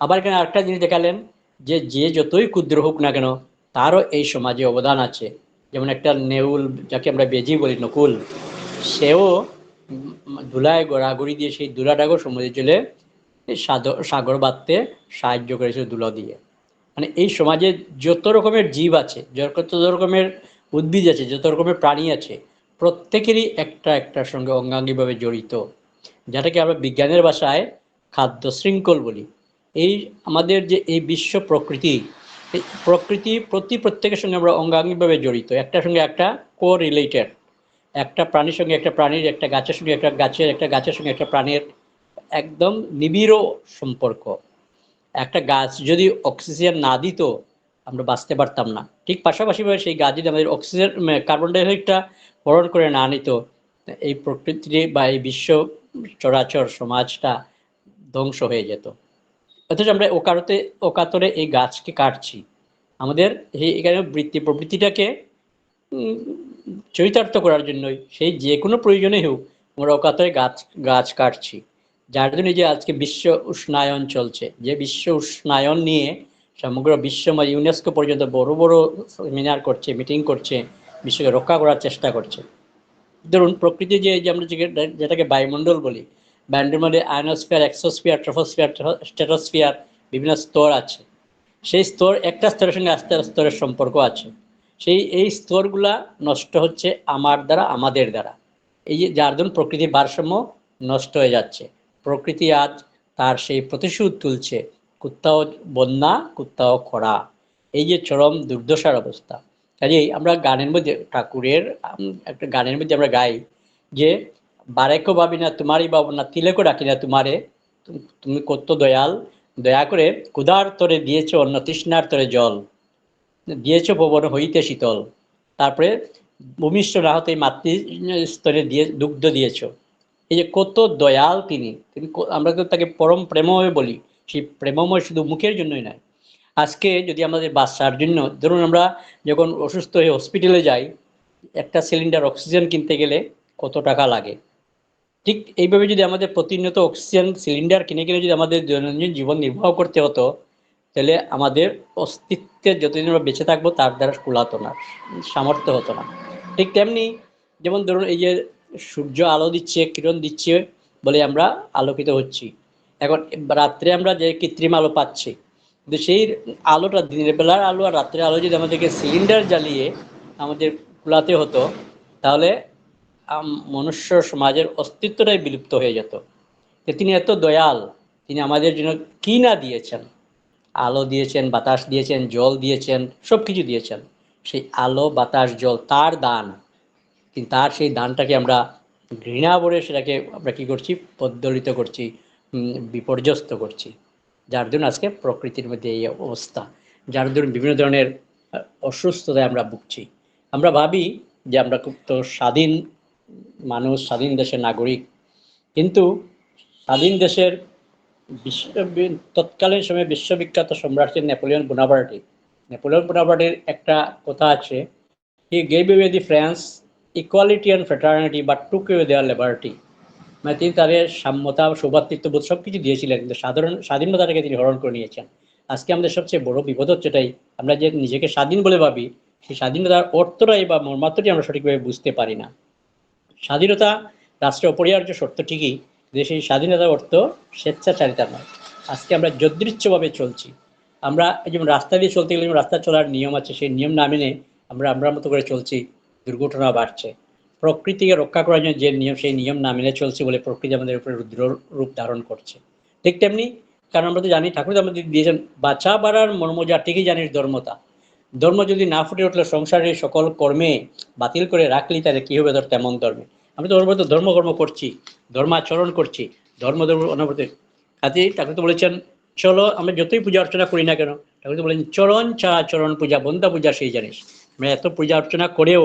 আবার এখানে আরেকটা জিনিস দেখালেন যে যে যতই ক্ষুদ্র হোক না কেন, তারও এই সমাজে অবদান আছে। যেমন একটা নেউল, যাকে আমরা বেজি বলি, নকুল, সেও ধুলায় গড়াগড়ি দিয়ে সেই ধুলাটাকেও সমুদ্রে চলে সাগর বাঁধতে সাহায্য করেছে ধুলো দিয়ে। মানে এই সমাজে যত রকমের জীব আছে, যত রকমের উদ্ভিদ আছে, যত রকমের প্রাণী আছে, প্রত্যেকেরই একটা একটার সঙ্গে অঙ্গাঙ্গিভাবে জড়িত। যেটাকে আমরা বিজ্ঞানের ভাষায় খাদ্য শৃঙ্খল বলি। এই আমাদের যে এই বিশ্ব প্রকৃতি প্রকৃতি প্রতি প্রত্যেকের সঙ্গে আমরা অঙ্গাঙ্গিভাবে জড়িত। একটার সঙ্গে একটা কো রিলেটেড একটা প্রাণীর সঙ্গে একটা প্রাণীর, একটা গাছের সঙ্গে একটা গাছের একটা গাছের সঙ্গে একটা প্রাণীর একদম নিবিড় সম্পর্ক। একটা গাছ যদি অক্সিজেন না দিত, আমরা বাঁচতে পারতাম না। ঠিক পাশাপাশিভাবে সেই গাছ যদি আমাদের অক্সিজেন কার্বন ডাইঅক্সাইডটা বরণ করে না নিত, এই প্রকৃতি বা এই বিশ্ব চরাচর সমাজটা ধ্বংস হয়ে যেত। অথচ আমরা ওকারতে, ওকাতরে এই গাছকে কাটছি। আমাদের এখানে বৃত্তি প্রবৃত্তিটাকে চরিতার্থ করার জন্যই, সেই যে কোনো প্রয়োজনে হোক, আমরা ওকাতরে গাছ গাছ কাটছি। যার জন্য যে আজকে বিশ্ব উষ্ণায়ন চলছে, যে বিশ্ব উষ্ণায়ন নিয়ে সমগ্র বিশ্বময় ইউনেস্কো পর্যন্ত বড় বড় সেমিনার করছে, মিটিং করছে, বিশ্বকে রক্ষা করার চেষ্টা করছে। ধরুন প্রকৃতি যে আমরা যেটাকে বায়ুমণ্ডল বলি বায়ুমণ্ডলের মধ্যে আয়নোস্ফিয়ার, এক্সোস্ফিয়ার, ট্রফোস্ফিয়ার স্টেটোস্ফিয়ার বিভিন্ন স্তর আছে। সেই স্তর, একটা স্তরের সঙ্গে আস্তে স্তরের সম্পর্ক আছে। সেই, এই স্তরগুলা নষ্ট হচ্ছে আমার দ্বারা, আমাদের দ্বারা। এই যে, যার জন্য প্রকৃতির ভারসাম্য নষ্ট হয়ে যাচ্ছে। প্রকৃতি আজ তার সেই প্রতিশোধ তুলছে, কুত্তাও বন্যা, কুত্তাও খরা। এই যে, চরম দুর্দশার অবস্থা। কাজেই আমরা গানের মধ্যে, ঠাকুরের একটা গানের মধ্যে আমরা গাই যে বারেকো ভাবি না, তোমারই বাবু না তিলেকও ডাকি না তোমারে। তুমি কত দয়াল। দয়া করে কুদার তরে দিয়েছ অন্য তৃষ্ণার তরে জল। দিয়েছ ভবন হইতে শীতল। তারপরে ভূমিষ্ঠ না হতে মাতৃ স্তরে দিয়ে, দুগ্ধ দিয়েছ। এই যে কত দয়াল তিনি। তিনি আমরা তো তাকে পরম প্রেমময় বলি। সেই প্রেমময় শুধু মুখের জন্যই নয়। আজকে যদি আমাদের বাচ্চার জন্য, ধরুন আমরা যখন অসুস্থ হয়ে হসপিটালে যাই, একটা সিলিন্ডার অক্সিজেন কিনতে গেলে কত টাকা লাগে? ঠিক এইভাবে যদি আমাদের প্রতিনিয়ত অক্সিজেন সিলিন্ডার কিনে কিনে যদি আমাদের দৈনন্দিন জীবন নির্বাহ করতে হতো, তাহলে আমাদের অস্তিত্বের যতদিন আমরা বেঁচে থাকব, তার দ্বারা কুলাতো না, সামর্থ্য হতো না। ঠিক তেমনি যেমন ধরুন এই যে সূর্য আলো দিচ্ছে, কিরণ দিচ্ছে বলে আমরা আলোকিত হচ্ছি। এখন রাত্রে আমরা যে কৃত্রিম আলো পাচ্ছি, কিন্তু সেই আলোটা দিনের বেলার আলো আর রাত্রের আলো যদি আমাদেরকে সিলিন্ডার জ্বালিয়ে আমাদের কুলাতে হতো, তাহলে মনুষ্য সমাজের অস্তিত্বটাই বিলুপ্ত হয়ে যেত। যে তিনি এত দয়াল, তিনি আমাদের জন্য কি না দিয়েছেন? আলো দিয়েছেন, বাতাস দিয়েছেন, জল দিয়েছেন সব কিছু দিয়েছেন। সেই আলো, বাতাস, জল তার দান। কিন্তু তার সেই দানটাকে আমরা ঘৃণা ভরে সেটাকে আমরা কী করছি? পদ্দলিত করছি বিপর্যস্ত করছি। যার জন্য আজকে প্রকৃতির মধ্যে এই অবস্থা। যার জন্য বিভিন্ন ধরনের অসুস্থতায় আমরা ভুগছি। আমরা ভাবি যে আমরা খুব তো স্বাধীন মানুষ স্বাধীন দেশের নাগরিক। কিন্তু স্বাধীন দেশের বিশ্ব, তৎকালীন সময়ে বিশ্ববিখ্যাত সম্রাট ছিলেন নেপোলিয়ন বোনাপার্টি। নেপোলিয়ন বোনাপার্টির একটা কথা আছে he gave away the France equality and fraternity বা টুক এওয়ে দেয়ার লেবার্টি মানে তিনি তাদের সাম্যতা সৌভাতৃত্ববোধ সব কিছু দিয়েছিলেন। কিন্তু সাধারণ, স্বাধীনতাটাকে তিনি হরণ করে নিয়েছেন। আজকে আমাদের সবচেয়ে বড় বিপদ হচ্ছে এটাই। আমরা যে নিজেকে স্বাধীন বলে ভাবি, সেই স্বাধীনতার অর্থটাই বা মর্মাত্রটি আমরা সঠিকভাবে বুঝতে পারি না। স্বাধীনতা রাষ্ট্রের অপরিহার্য শর্ত ঠিকই যে সেই স্বাধীনতার অর্থ স্বেচ্ছাচারিতা নয়। আজকে আমরা যদৃচ্ছভাবে চলছি। আমরা যেমন রাস্তা দিয়ে চলতে গেলে রাস্তা চলার নিয়ম আছে, সেই নিয়ম না মেনে আমরা আমরা মতো করে চলছি, দুর্ঘটনা বাড়ছে। প্রকৃতিকে রক্ষা করার জন্য যে নিয়ম, সেই নিয়ম না মেনে চলছে বলে প্রকৃতি আমাদের উপরে রুদ্র রূপ ধারণ করছে। ঠিক তেমনি, কারণ আমরা তো জানি, ঠাকুর আমাদের দিয়েছেন, বাছা বাড়ার মর্ম যা ঠিকই জানিস ধর্মতা। ধর্ম যদি না ফুটে উঠলে, সংসারের সকল কর্মে বাতিল করে রাখলি, তাহলে কী হবে ধর তেমন ধর্মে। আমি তো ধর্ম ধর্মকর্ম করছি ধর্মাচরণ করছি ধর্ম ধর্ম অনবরত। কাজে ঠাকুর তো বলেছেন চলো আমরা যতই পূজা অর্চনা করি না কেন? ঠাকুর তো বলেছেন চরণ চা চরণ পূজা বন্দা পূজা সেই জানিস। আমরা এত পূজা অর্চনা করেও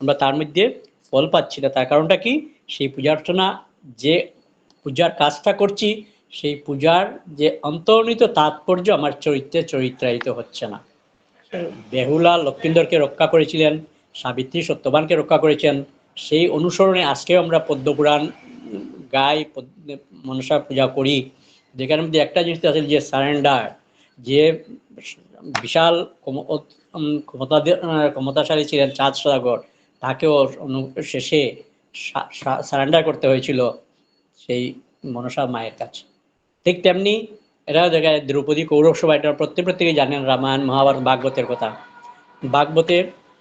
আমরা তার মধ্যে ফল পাচ্ছি না। তার কারণটা কি? সেই পূজা অর্চনা যে পূজার কাজটা করছি সেই পূজার যে অন্তর্নিত তাৎপর্য আমার চরিত্রে চরিত্রায়িত হচ্ছে না। বেহুলা লক্ষ্মীন্দরকে রক্ষা করেছিলেন সাবিত্রী সত্যবানকে রক্ষা করেছেন সেই অনুসরণে আজকেও আমরা পদ্মপুরাণ গাই মনসা পূজা করি। যেখানে মধ্যে একটা জিনিস আছে যে সারেন্ডার যে বিশাল ক্ষমতা ক্ষমতাশালী ছিলেন চাঁদ সদাগর, তাকেও শেষে সারেন্ডার করতে হয়েছিল সেই মনসা মায়ের কাছে। ঠিক তেমনি এরা জায়গায় দ্রৌপদী কৌরব সভা এটা প্রত্যেক প্রত্যেকেই জানেন রামায়ণ, মহাভারত, ভাগবতের কথা। ভাগবতে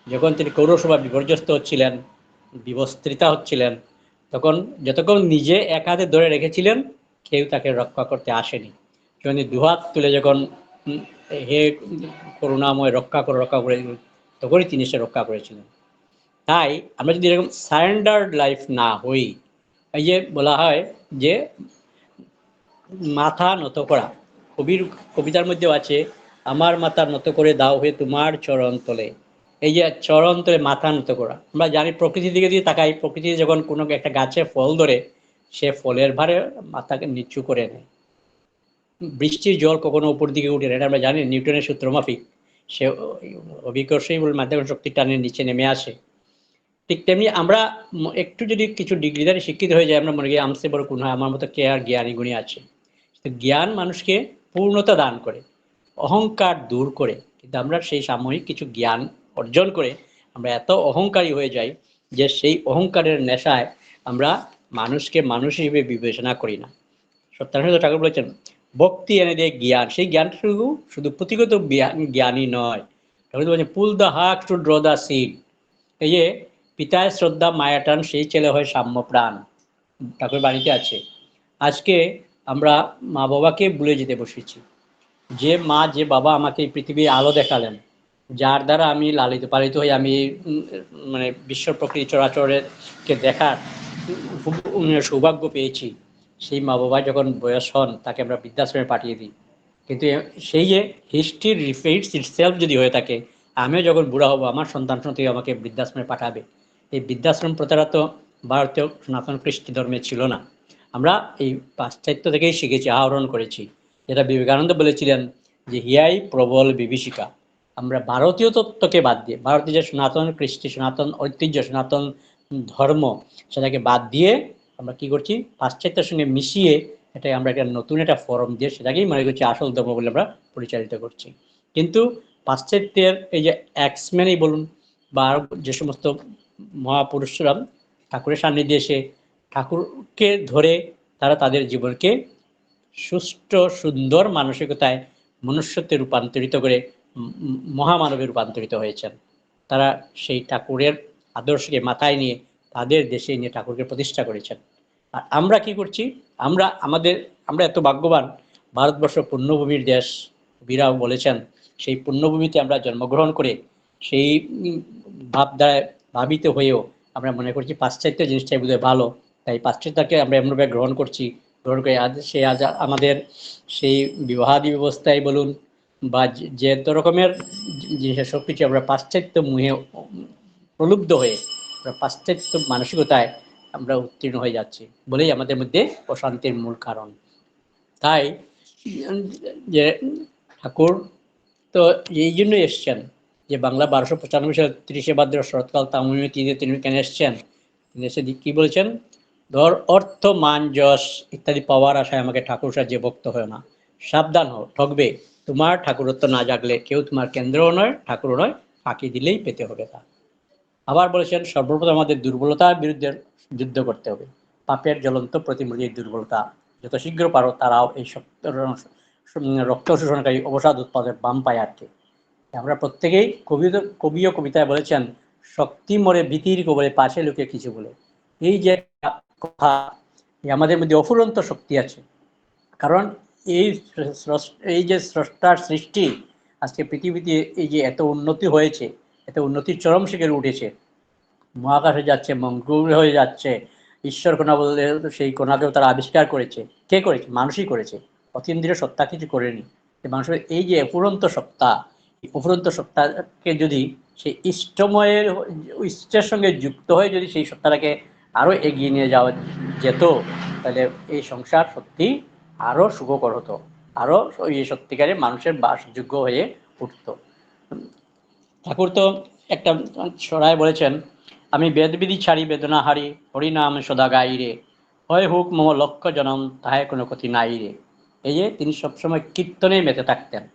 যখন তিনি কৌরসভা বিপর্যস্ত হচ্ছিলেন বিবস্ত্রিতা হচ্ছিলেন। তখন যতক্ষণ নিজে এক হাতে ধরে রেখেছিলেন, কেউ তাকে রক্ষা করতে আসেনি। তিনি দুহাত তুলে যখন হে করুণাময় রক্ষা করে রক্ষা করে তখনই তিনি সে রক্ষা করেছিলেন। তাই আমরা যদি এরকম সারেন্ডার্ড লাইফ না হই, এই যে বলা হয় যে মাথা নত করা, কবির, কবিতার মধ্যেও আছে, আমার মাথা নত করে দাও হয়ে তোমার চরণ তলে। এই যে চরণ তলে মাথা নত করা। আমরা জানি প্রকৃতির দিকে দিয়ে তাকাই, প্রকৃতি যখন কোনো একটা গাছে ফল ধরে, সে ফলের ভারে মাথাকে নিচু করে নেয়। বৃষ্টির জল কখনো উপর দিকে উঠে না, এটা আমরা জানি নিউটনের সূত্র মাফিক। সে অভিকর্ষই বলে মাধ্যাকর্ষণ শক্তি টানে নিচে নেমে আসে। ঠিক তেমনি আমরা একটু যদি কিছু ডিগ্রিধারে শিক্ষিত হয়ে যায় আমরা মনে করি আমসে বড় কোন হয় আমার মতো কে আর জ্ঞানী গুণী আছে। জ্ঞান মানুষকে পূর্ণতা দান করে, অহংকার দূর করে। কিন্তু আমরা সেই সাময়িক কিছু জ্ঞান অর্জন করে আমরা এত অহংকারী হয়ে যাই যে সেই অহংকারের নেশায় আমরা মানুষকে মানুষ হিসেবে বিবেচনা করি না। সত্যানন্দ ঠাকুর বলেছেন, ভক্তি এনে দেয় জ্ঞান। সেই জ্ঞানটা শুধু শুধু পুঁথিগত জ্ঞানই নয়। ঠাকুর বলছেন, pull the heart to draw the seed এই যে পিতায় শ্রদ্ধা মায়াটান সেই ছেলে হয় সাম্য প্রাণ। ঠাকুর বাড়িতে আছে, আজকে আমরা মা বাবাকে ভুলে যেতে বসেছি। যে মা, যে বাবা আমাকে এই পৃথিবীর আলো দেখালেন যার দ্বারা আমি লালিত, পালিত হয়ে আমি মানে বিশ্ব প্রকৃতি চরাচরের কে দেখার সৌভাগ্য পেয়েছি। সেই মা বাবা যখন বয়স হন, তাকে আমরা বৃদ্ধাশ্রমে পাঠিয়ে দিই। কিন্তু সেই যে হিস্ট্রি রিফিটস ইটসেলফ যদি হয়ে থাকে, আমিও যখন বুড়া হব, আমার সন্তান সন্ততি আমাকে বৃদ্ধাশ্রমে পাঠাবে। এই বৃদ্ধাশ্রম প্রথাটা তো ভারতীয় সনাতন কৃষ্টি ধর্মে ছিল না। আমরা এই পাশ্চাত্য থেকেই শিখেছি, আহরণ করেছি। যেটা বিবেকানন্দ বলেছিলেন যে, হিয়াই প্রবল বিভীষিকা। আমরা ভারতীয় তত্ত্বকে বাদ দিয়ে, ভারতীয় যে সনাতন কৃষ্টি, সনাতন ঐতিহ্য, সনাতন ধর্ম, সেটাকে বাদ দিয়ে আমরা কি করছি? পাশ্চাত্যের সঙ্গে মিশিয়ে এটাই আমরা একটা নতুন একটা ফর্ম দিয়ে সেটাকেই মনে করছি আসল ধর্ম বলে আমরা পরিচালিত করছি। কিন্তু পাশ্চাত্যের এই যে অ্যাক্সম্যানই বলুন বা যে সমস্ত মহাপুরুষরা ঠাকুরের সান্নিধ্যে এসে ঠাকুরকে ধরে তারা তাদের জীবনকে সুষ্ঠ, সুন্দর মানসিকতায় মনুষ্যত্বে রূপান্তরিত করে মহামানবে রূপান্তরিত হয়েছেন। তারা সেই ঠাকুরের আদর্শকে মাথায় নিয়ে তাদের দেশে নিয়ে ঠাকুরকে প্রতিষ্ঠা করেছেন। আর আমরা কি করছি? আমরা আমাদের, আমরা এত ভাগ্যবান, ভারতবর্ষ পুণ্যভূমির দেশ। বীরাও বলেছেন, সেই পুণ্যভূমিতে আমরা জন্মগ্রহণ করে সেই ভাবধারায় ভাবিত হয়েও আমরা মনে করছি পাশ্চাত্য জিনিসটাই বোধহয় ভালো। তাই পাশ্চাত্যকে আমরা এমনভাবে গ্রহণ করছি। গ্রহণ করে আজ, সে আজ আমাদের সেই বিবাহাদি ব্যবস্থায় বলুন বা যে- রকমের জিনিস সব কিছু আমরা পাশ্চাত্য মুহে প্রলুব্ধ হয়ে, আমরা পাশ্চাত্য মানসিকতায় আমরা উত্তীর্ণ হয়ে যাচ্ছি বলেই আমাদের মধ্যে অশান্তির মূল কারণ। তাই, যে ঠাকুর তো এই জন্য এসছেন যে বাংলা বারোশো পঁচানব্বই সালে তিরিশে ভাদ্র শরৎকাল তামিল তিনে তিনি কেন এসছেন? তিনি এসে কি বলছেন? ধর অর্থ, মান, যশ ইত্যাদি পাওয়ার আশায় আমাকে ঠাকুর সাহায্যে ভক্ত হয় না। সাবধান হও, ঠকবে। তোমার ঠাকুরত্ব না জাগলে কেউ তোমার কেন্দ্রও নয়, ঠাকুরও নয়, ফাঁকি দিলেই পেতে হবে তা। আবার বলেছেন, সর্বপ্রথম আমাদের দুর্বলতার বিরুদ্ধে যুদ্ধ করতে হবে। পাপের জ্বলন্ত প্রতিমূর্তি এই দুর্বলতা। যত শীঘ্র পারো, তারাও এই রক্ত শোষণকারী অবসাদ উৎপাদনের বাম পায় আটকে। আমরা প্রত্যেকেই কবি কবি ও কবিতায় বলেছেন, শক্তি মরে ভীতির কবলে পাশে লোকে কিছু বলে। এই যে কথা আমাদের মধ্যে অফুরন্ত শক্তি আছে। কারণ এই এই যে স্রষ্টার সৃষ্টি, আজকে পৃথিবীতে এই যে এত উন্নতি হয়েছে, এত উন্নতির চরম শিখরে উঠেছে, মহাকাশে যাচ্ছে, মঙ্গল হয়ে যাচ্ছে, ঈশ্বর কণা বলতে সেই কণাকেও তারা আবিষ্কার করেছে। কে করেছে? মানুষই করেছে। অতীন্দ্রিয় সত্তা কিছু করেনি। মানুষের এই যে অফুরন্ত সত্তা, এই অফুরন্ত সত্তাকে যদি সেই ইষ্টময়ের ইষ্টের সঙ্গে যুক্ত হয়ে যদি সেই সত্তাটাকে আরও এগিয়ে নিয়ে যাওয়া যেত, তাহলে এই সংসার সত্যি আরও সুখকর হতো, আরও এই সত্যিকারে মানুষের বাসযোগ্য হয়ে উঠতো। ঠাকুর তো একটা ছড়ায় বলেছেন, আমি বেদবিধি ছাড়ি বেদনা হারি, হরিনাম সদা গাই রে। হয় হুক মম লক্ষ্য জনম, তাহায় কোনো ক্ষতি নাই রে। এই যে তিনি সবসময় কীর্তনে মেতে থাকতেন।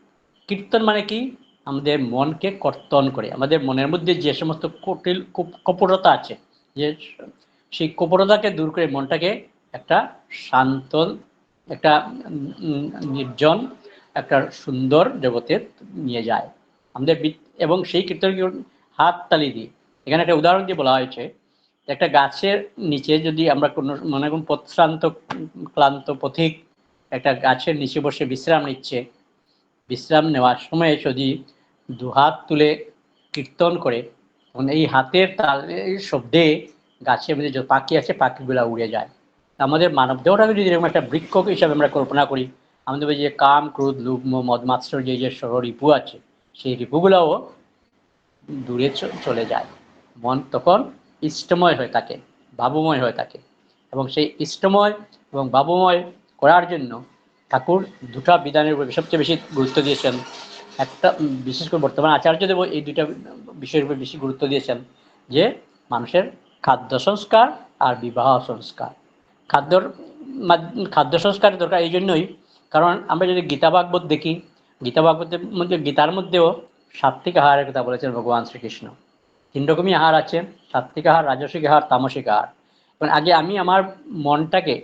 কীর্তন মানে কি? আমাদের মনকে কর্তন করে। আমাদের মনের মধ্যে যে সমস্ত কটিল কপ- কপটতা আছে, যে সেই কপটতাকে দূর করে মনটাকে একটা শান্ত একটা নির্জন, একটা সুন্দর জগতে নিয়ে যায়। আমাদের এবং সেই কীর্তনকে হাত তালি দিই এখানে একটা উদাহরণ দিয়ে বলা হয়েছে একটা গাছের নিচে যদি আমরা কোনো, মনে করুন প্রশ্রান্ত ক্লান্ত পথিক একটা গাছের নিচে বসে বিশ্রাম নিচ্ছে, বিশ্রাম নেওয়ার সময় যদি দুহাত তুলে কীর্তন করে, তখন এই হাতের তালের শব্দে গাছের মধ্যে যে পাখি আছে, পাখিগুলো উড়ে যায়। আমাদের মানব দেহটাকে যদি এরকম একটা বৃক্ষ হিসাবে আমরা কল্পনা করি আমাদের যে কাম, ক্রোধ, লোভ মদ যে যে ষড় রিপু আছে, সেই রিপুগুলোও দূরে চলে যায়। মন তখন ইষ্টময় হয়ে থাকে, ভাবময় হয়ে থাকে এবং সেই ইষ্টময় এবং ভাবময় করার জন্য ঠাকুর দুটা বিধানের উপর সবচেয়ে বেশি গুরুত্ব দিয়েছেন। একটা বিশেষ করে বর্তমান আচার্যদেব এই দুইটা বিষয়ের উপর বেশি গুরুত্ব দিয়েছেন যে মানুষের খাদ্য সংস্কার আর বিবাহ সংস্কার। খাদ্যর খাদ্য সংস্কারের দরকার, এই জন্যই। কারণ আমরা যদি গীতা ভাগবত দেখি, গীতা ভাগবতের মধ্যে, গীতার মধ্যেও সাত্বিক আহারের কথা বলেছেন ভগবান শ্রীকৃষ্ণ। তিন রকমই আহার আছে সাত্বিক আহার, রাজসিক আহার, তামসিক আহার। এবং আগে আমি আমার মনটাকে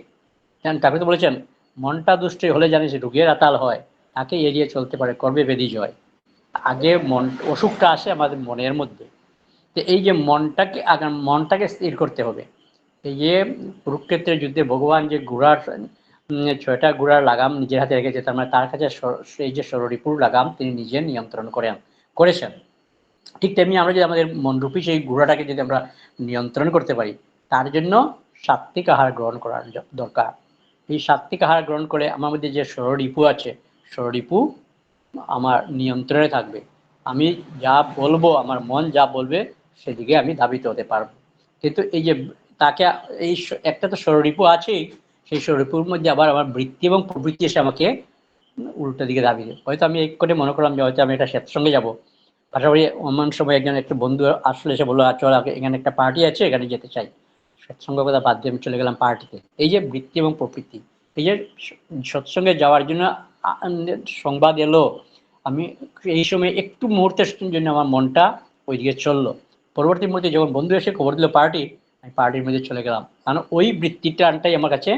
ঠাকুর তো বলেছেন, মনটা দুষ্ট হলে জানিস রোগের আতাল হয়, তাকে এড়িয়ে চলতে পারে, কর্মে বেদি জয়। আগে মন, অসুখটা আসে আমাদের মনের মধ্যে। তো এই যে মনটাকে মনটাকে স্থির করতে হবে। যে কুরুক্ষেত্রের যুদ্ধে ভগবান যে ঘোড়ার ছয়টা ঘোড়ার লাগাম নিজের হাতে রেখেছে, তার মানে তার কাছে সেই যে সররিপুর লাগাম তিনি নিজে নিয়ন্ত্রণ করেন করেছেন। ঠিক তেমনি আমরা যদি আমাদের মনরূপী সেই ঘোড়াটাকে যদি আমরা নিয়ন্ত্রণ করতে পারি, তার জন্য সাত্বিক আহার গ্রহণ করার দরকার। এই সাত্বিক আহার গ্রহণ করে আমার মধ্যে যে সররিপু আছে, সররিপু আমার নিয়ন্ত্রণে থাকবে। আমি যা বলব, আমার মন যা বলবে, সেদিকে আমি ধাবিত হতে পারব। কিন্তু এই যে তাকে এই একটা তো সররিপু আছেই সেই সররিপুর মধ্যে আবার আমার বৃত্তি এবং প্রবৃত্তি এসে আমাকে উল্টো দিকে দাবি হয়তো আমি এক করে মনে করলাম যে হয়তো আমি একটা সঙ্গে যাব। পাশাপাশি এমন সময় একজন একটা বন্ধু আসলে এসে বলল "আচ্ছা, চল এখানে একটা পার্টি আছে এখানে যেতে চাই। সৎসঙ্গ কথা বাদ দিয়ে আমি চলে গেলাম পার্টিতে। এই যে বৃত্তি এবং প্রবৃত্তি এই যে সৎসঙ্গে যাওয়ার জন্য সংবাদ এলো আমি এই সময় একটু মুহূর্তের জন্য আমার মনটা ওইদিকে চলল। পরবর্তী মুহূর্তে যখন বন্ধু এসে খবর দিল পার্টি আমি পার্টির মধ্যে চলে গেলাম। কারণ ওই বৃত্তির টানটাই আমার কাছে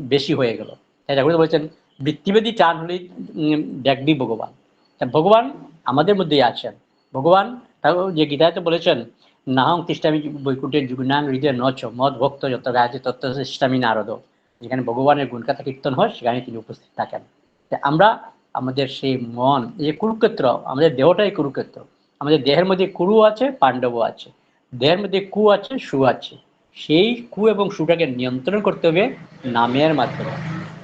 বেশি হয়ে গেল। তাই ঠাকুর বলছেন, বৃত্তিবেদী টান হলেই দেখবি ভগবান। ভগবান আমাদের মধ্যেই আছেন। ভগবান যে গীতাতে বলেছেন, নাহং তিষ্ঠামি বৈকুণ্ঠের যুগনাং হৃদয় নচ মদ ভক্ত যত গাছে তত্ত্ব তিষ্ঠামি নারদ। যেখানে ভগবানের গুণকাথা কীর্তন হয় সেখানে তিনি উপস্থিত থাকেন। আমরা, আমাদের সেই মন যে কুরুক্ষেত্র, আমাদের দেহটাই কুরুক্ষেত্র। আমাদের দেহের মধ্যে কুরু আছে, পাণ্ডবও আছে। দেহের মধ্যে কু আছে, সু আছে। সেই কু এবং সুটাকে নিয়ন্ত্রণ করতে হবে নামের মাধ্যমে।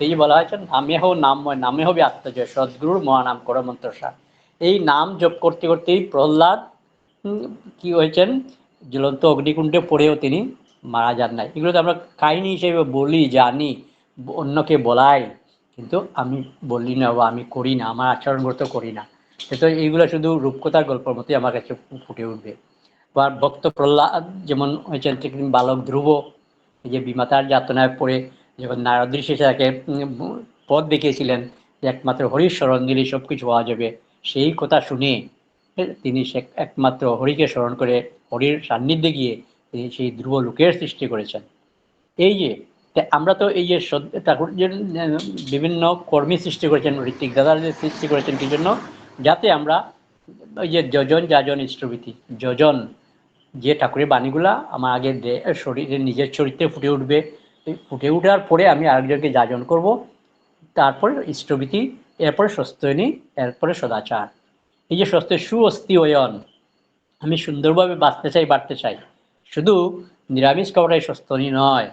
এই বলা হয়েছে নামে হো নামময় নামে হবে আত্মজয় সদ্গুরুর মহানাম, করো মন্ত্রসা। এই নাম জপ করতে করতেই প্রহ্লাদ কি হয়েছেন? জ্বলন্ত অগ্নিকুণ্ডে পড়েও তিনি মারা যান নাই। এগুলো তো আমরা কাহিনী হিসেবে বলি, জানি, অন্যকে বলাই। কিন্তু আমি বলি না, বা আমি করি না, আমার আচরণগত করি না। তো এইগুলো শুধু রূপকথার গল্পের মতোই আমার কাছে ফুটে উঠবে। বা ভক্ত প্রহ্লাদ, যেমন হয়েছেন বালক ধ্রুব, এই যে বিমাতার যাতনায় পড়ে যখন নারদ ঋষি তাকে পথ দেখিয়েছিলেন যে একমাত্র হরির স্মরণ দিলে সব কিছু পাওয়া যাবে, সেই কথা শুনে তিনি সে একমাত্র হরিকে স্মরণ করে হরির সান্নিধ্যে গিয়ে তিনি সেই ধ্রুব লোকের সৃষ্টি করেছেন। এই যে আমরা তো এই যে ঠাকুর বিভিন্ন কর্মী সৃষ্টি করেছেন, ঋত্বিক দাদার সৃষ্টি করেছেন, কি জন্য? যাতে আমরা ওই যে যজন যাজন ইষ্টভীতি, যজন যে ঠাকুরের বাণীগুলা আমার আগে দে- শরীরে, নিজের চরিত্রে ফুটে উঠবে ফুটে উঠার পরে আমি আরেকজনকে যাজন করব, তারপরে ইষ্টভীতি, এরপরে সস্তয়নী এরপরে সদাচার। এই যে সস্তে সুঅস্থি অয়ন, আমি সুন্দরভাবে বাঁচতে চাই, বাড়তে চাই। শুধু নিরামিষ খাওয়াটাই সস্তনী নয়।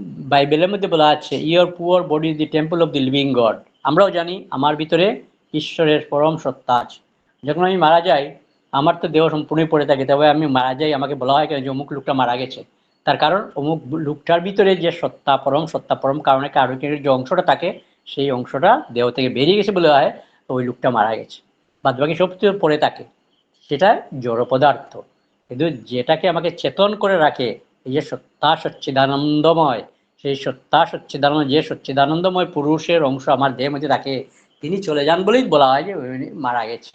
বাইবেলের মধ্যে বলা আছে your poor body is the temple of the living God আমরাও জানি, আমার ভিতরে ঈশ্বরের পরম সত্তা আছে। যখন আমি মারা যাই আমার তো দেহ সম্পূর্ণই পড়ে থাকে, তবে আমি মারা যাই, আমাকে বলা হয় কেন যে অমুক লোকটা মারা গেছে। তার কারণ অমুক লোকটার ভিতরে যে সত্তা পরম সত্তা পরম কারণে কারণের যে অংশটা থাকে, সেই অংশটা দেহ থেকে বেরিয়ে গেছে বলে হয়, তো ওই লোকটা মারা গেছে। বাদ বাকি সব কিছু পড়ে থাকে। সেটা জড় পদার্থ। কিন্তু যেটাকে আমাকে চেতন করে রাখে, এই যে সত্তা সচ্চিদানন্দময়, সেই সত্তা সচ্চিদানন্দ, যে সচ্চিদানন্দময় পুরুষের অংশ আমার দেহের মধ্যে থাকে, তিনি চলে যান বলেই বলা হয় যে মারা গেছে।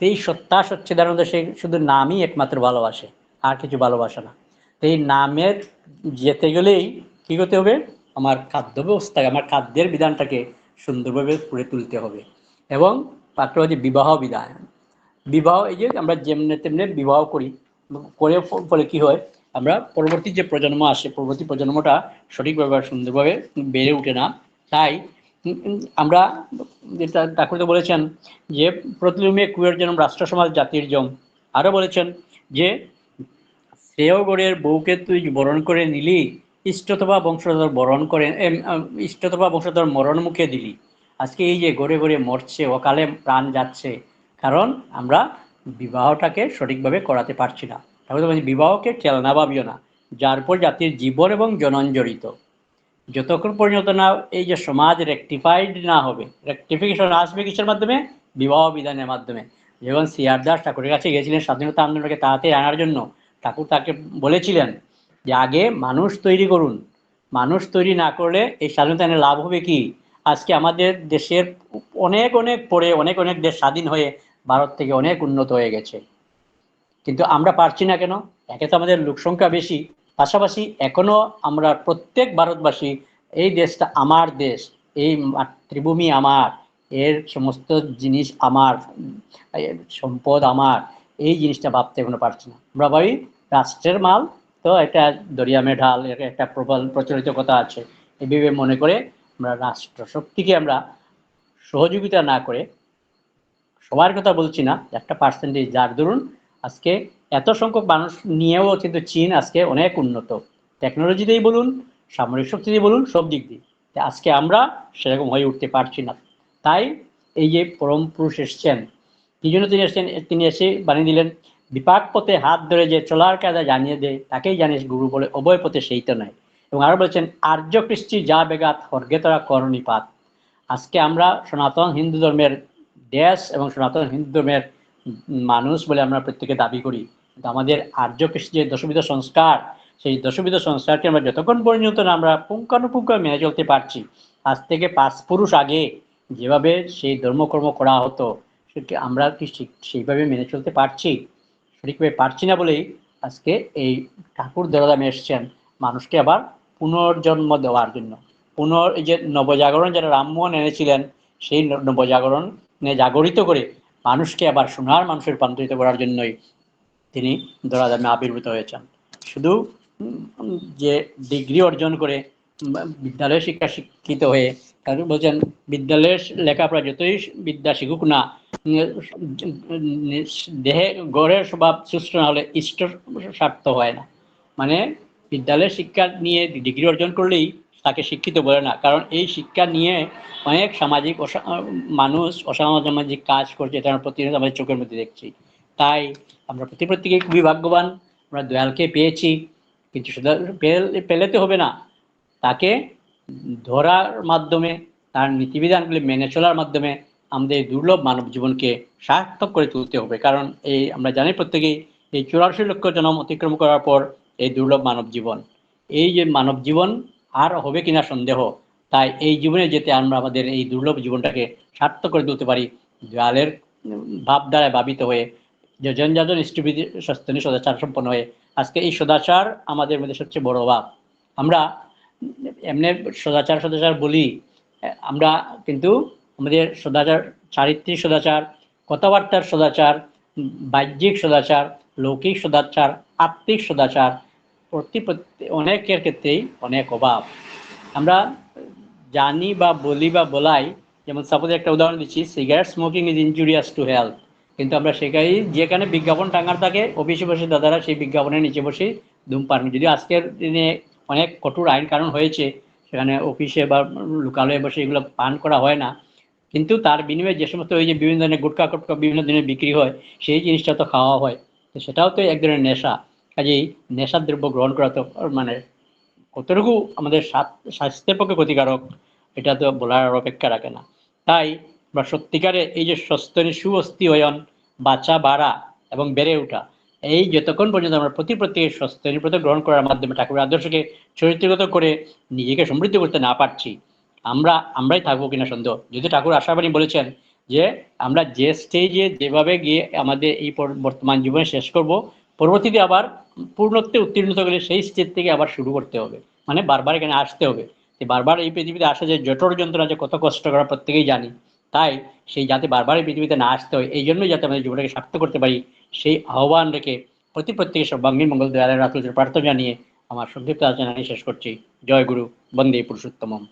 এই সত্তা সচ্চিদানন্দ সে শুধু নামই একমাত্র ভালোবাসে, আর কিছু ভালোবাসে না। তো এই নামের যেতে গেলেই কী করতে হবে? আমার খাদ্য ব্যবস্থাকে আমার খাদ্যের বিধানটাকে সুন্দরভাবে করে তুলতে হবে। এবং তারপরে হচ্ছে বিবাহ বিধান। বিবাহ, এই যে আমরা যেমনি তেমনি বিবাহ করি, করে ফলে কি হয়? আমরা পরবর্তী যে প্রজন্ম আসে, পরবর্তী প্রজন্মটা সঠিকভাবে, সুন্দরভাবে বেড়ে ওঠে না। তাই আমরা যেটা ঠাকুর তো বলেছেন যে প্রতিলুমে কুয়ের জন্ম রাষ্ট্র সমাজ জাতির জম। আরও বলেছেন যে শ্রেয়গড়ের বউকে তুই বরণ করে নিলি ইষ্টতবা বংশধর বরণ করে ইষ্টতবা বংশধর মরণ মুখে দিলি। আজকে এই যে গড়ে গড়ে মরছে, অকালে প্রাণ যাচ্ছে, কারণ আমরা বিবাহটাকে সঠিকভাবে করাতে পারছি না। তাহলে বিবাহকে টেলনা ভাবিও না, যার পর জাতির জীবন এবং জনন জড়িত। যতক্ষণ পর্যন্ত না এই যে সমাজ রেকটিফাইড না হবে রেকটিফিকেশন আসবে কিসের মাধ্যমে? বিবাহ বিধানের মাধ্যমে। যখন সিআর দাস ঠাকুরের কাছে গেছিলেন স্বাধীনতা আন্দোলনকে তাড়াতাড়ি আনার জন্য, ঠাকুর তাকে বলেছিলেন যে, আগে মানুষ তৈরি করুন। মানুষ তৈরি না করলে এই স্বাধীনতা এনে লাভ হবে কি? আজকে আমাদের দেশের অনেক অনেক পরে, অনেক অনেক দেশ স্বাধীন হয়ে ভারত থেকে অনেক উন্নত হয়ে গেছে। কিন্তু আমরা পারছি না কেন? একে তো আমাদের লোকসংখ্যা বেশি। পাশাপাশি এখনও আমরা প্রত্যেক ভারতবাসী, এই দেশটা আমার দেশ, এই মাতৃভূমি আমার, এর সমস্ত জিনিস আমার সম্পদ আমার, এই জিনিসটা ভাবতে এখনও পারছি না। আমরা ভাবি রাষ্ট্রের মাল, তো এটা দরিয়ামে ঢাল, এর একটা প্রবল প্রচলিত কথা আছে এভাবে মনে করে আমরা রাষ্ট্র শক্তিকে আমরা সহযোগিতা না করে সবার কথা বলছি না, একটা পার্সেন্টেজ যার দরুন আজকে এত সংখ্যক মানুষ নিয়েও কিন্তু চীন আজকে অনেক উন্নত। টেকনোলজিতেই বলুন, সামরিক শক্তিতেই বলুন, সব দিক দিয়ে। আজকে আমরা সেরকম হয়ে উঠতে পারছি না। তাই এই যে পরম পুরুষ এসছেন কি জন্য তিনি এসছেন, তিনি এসে বানিয়ে দিলেন, বিপাক পথে হাত ধরে যে চলার কাজা জানিয়ে দেয়, তাকেই জানিস গুরু বলে উভয় পথে সেই তো নয় এবং আরও বলেছেন, আর্য কৃষ্টি যা বেগাত হর্গেতরা করণিপাত। আজকে আমরা সনাতন হিন্দু ধর্মের দেশ এবং সনাতন হিন্দু ধর্মের মানুষ বলে আমরা প্রত্যেকে দাবি করি। আমাদের আর্য যে দশবিধ সংস্কার, সেই দশবিধ সংস্কারকে আমরা যতক্ষণ পর্যন্ত না আমরা পুঙ্খানুপুঙ্খ মেনে চলতে পারছি, আজ থেকে পাঁচ পুরুষ আগে যেভাবে সেই ধর্মকর্ম করা হতো, সেটি আমরা কি সেইভাবে মেনে চলতে পারছি? সঠিকভাবে পারছি না বলেই আজকে এই ঠাকুর দেবদামে এসছেন। মানুষকে আবার পুনর্জন্ম দেওয়ার জন্য। পুনর যে নবজাগরণ, যারা রামমোহন এনেছিলেন, সেই নবজাগরণে জাগরিত করে মানুষকে আবার সোনার মানুষের রূপান্তরিত করার জন্যই তিনি দরাদামে আবির্ভূত হয়েছেন। শুধু যে ডিগ্রি অর্জন করে বিদ্যালয় শিক্ষা শিক্ষিত হয়ে বলছেন, বিদ্যালয়ের লেখাপড়া যতই বিদ্যা শিখুক না দেহে গড়ের স্বভাব সুস্থ না হলে ইষ্ট স্বার্থ হয় না। মানে বিদ্যালয়ের শিক্ষা নিয়ে ডিগ্রি অর্জন করলেই তাকে শিক্ষিত বলে না। কারণ এই শিক্ষা নিয়ে অনেক সামাজিক মানুষ অসামাজিক কাজ করছে এটা আমরা প্রতিনিয়ত আমাদের চোখের মধ্যে দেখছি। তাই আমরা প্রতি প্রত্যেকেই খুবই ভাগ্যবান, আমরা দয়ালকে পেয়েছি, কিন্তু শুধু পেল- তো হবে না। তাকে ধরার মাধ্যমে, তার নীতিবিধানগুলি মেনে চলার মাধ্যমে আমাদের দুর্লভ মানব জীবনকে সার্থক করে তুলতে হবে। কারণ এই, আমরা জানি প্রত্যেকেই এই চুরাশি লক্ষ জনম অতিক্রম করার পর এই দুর্লভ মানব জীবন। এই যে মানব জীবন আর হবে কিনা সন্দেহ? তাই এই জীবনে যেতে আমরা আমাদের এই দুর্লভ জীবনটাকে সার্থক করে তুলতে পারি। জালের ভাব দ্বারা ভাবিত হয়ে যে জনজাজন ইষ্টবিধি সস্তনী সদাচার সম্পন্ন হয়ে আজকে এই সদাচার আমাদের মধ্যে সবচেয়ে বড় অভাব। আমরা এমনি সদাচার সদাচার বলি, আমরা কিন্তু আমাদের সদাচার, চারিত্রিক সদাচার, কথাবার্তার সদাচার, বাহ্যিক সদাচার, লৌকিক সদাচার, আত্মিক সদাচার প্রতি অনেকের ক্ষেত্রেই অনেক অভাব। আমরা জানি বা বলি বা বলাই, যেমন সাপোজ একটা উদাহরণ দিচ্ছি cigarette smoking is injurious to health কিন্তু আমরা সেখানে যেখানে বিজ্ঞাপন টাঙার থাকে অফিসে বসে দাদারা সেই বিজ্ঞাপনের নিচে বসে ধূমপান। যদিও আজকের দিনে অনেক কঠোর আইন কারণ হয়েছে, সেখানে অফিসে বা লোকালয়ে বসে এগুলো পান করা হয় না। কিন্তু তার বিনিময়ে যে সমস্ত ওই যে বিভিন্ন ধরনের গুটকা কুটকা বিভিন্ন দিনের বিক্রি হয়, সেই জিনিসটা তো খাওয়া হয়। তো সেটাও তো এক ধরনের নেশা। কাজেই নেশার দ্রব্য গ্রহণ করা তো মানে কতটুকু আমাদের স্বাস্থ্যের পক্ষে ক্ষতিকারক, এটা তো বলার অপেক্ষা রাখে না। তাই আমরা সত্যিকারে এই যে সস্তনী সুঅস্থি হয়ন বাচ্চা বাড়া এবং বেড়ে ওঠা, এই যতক্ষণ পর্যন্ত আমরা প্রতি প্রতি প্রত্যেকের শ্রেণীপ্রত গ্রহণ করার মাধ্যমে ঠাকুরের আদর্শকে চরিত্রগত করে নিজেকে সমৃদ্ধ করতে না পারছি, আমরা, আমরাই থাকব কিনা সন্দেহ। যদি ঠাকুর আশাবাণী বলেছেন যে, আমরা যে স্টেজে যেভাবে গিয়ে আমাদের এই বর্তমান জীবনে শেষ করব পরবর্তীতে আবার পূর্ণত্বে উত্তীর্ণ গেলে সেই স্টেজ থেকে আবার শুরু করতে হবে। মানে বারবার এখানে আসতে হবে। বারবার এই পৃথিবীতে আসা যে জটর যন্ত্রণা, যে কত কষ্ট করা প্রত্যেকেই জানি, তাই সেই যাতে বারবার এই পৃথিবীতে না আসতে হয়, এই জন্যই যাতে আমাদের জীবনটাকে সার্থক করতে পারি, সেই আহ্বান রেখে প্রতি প্রত্যেকের সর্বাঙ্গীন মঙ্গল দয়ালের রাতুলের প্রার্থনা জানিয়ে আমার সংক্ষিপ্ত আলোচনা শেষ করছি। জয় গুরু, বন্দে পুরুষোত্তমম।